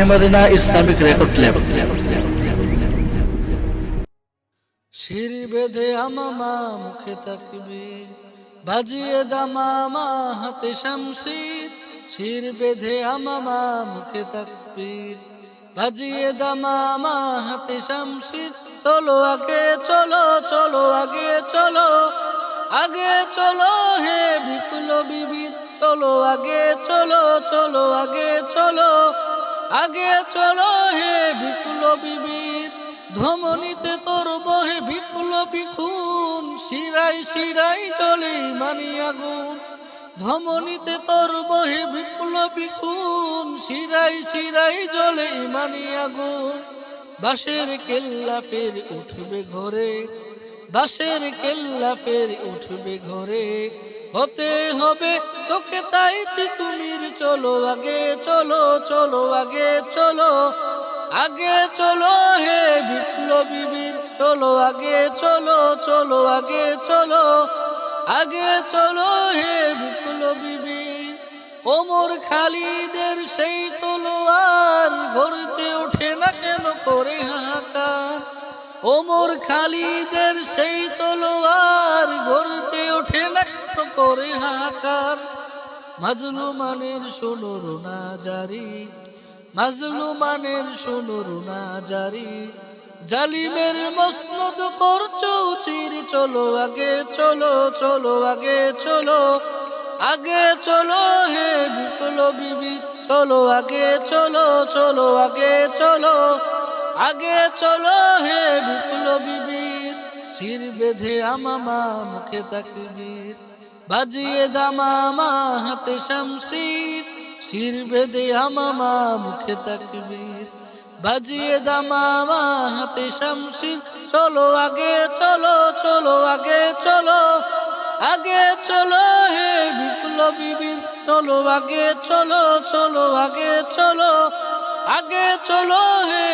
মেহেমদিনা Islamic record level শির বেঁধে আমামা মুখে তাকবীর, বাজিয়ে দামামা হাতে শামশির শির বেঁধে আমামা মুখে তাকবীর, বাজিয়ে দামামা হাতে শামশির চলো আগে, চলো চলো, আগে চলো আগে, চলো হে বিপুল বীর চলো আগে, চলো চলো, আগে, চলো আগে চলো হে বিপ্লবী বীর ধমনীতে তোর বহে বিপ্লবী খুন শিরাই শিরাই চলে মানি আগুন। ধমনীতে তোর বহে বিপ্লবী খুন শিরাই শিরাই জ্বলে মানি আগুন। বাঁশের কেল্লা ফের উঠবে ঘরে বাঁশের কেল্লা ফের উঠবে ঘরে। হতে হবে তোকে তাই তুমির চলো আগে, চলো চলো, আগে চলো আগে, চলো হে বিপ্লবী বীর, চলো আগে, চলো চলো, আগে চলো আগে, চলো হে বিপ্লবী বীর। ওমর খালিদের সেই তলোয়ার গর্জে ওঠে না কেন করে হাহাকার। ওমর খালিদের সেই তলোয়ার গর্জে ওঠে না কেন করে হাহাকার। মাজলুমানের শোনো রোনা জারি মাজলুমানের শোনো রোনা জারি। জালিমের মসনদ করছ চির চলো আগে, চলো চলো, আগে চলো আগে, চলো হে বিপ্লবী চলো, আগে, চলো চলো, আগে চলো আগে, চলো হে শির বেঁধে আমামা মুখে তাকবীর। বাজিয়ে দামামা হাতে শামশির শির বেঁধে আমামা মুখে তাকবীর। বাজিয়ে দামামা হাতে শামশির চলো আগে, চলো চলো, আগে চলো। আগে, চলো হে বিপ্লবী চলো আগে, চলো চলো, আগে চলো। আগে, চলো হে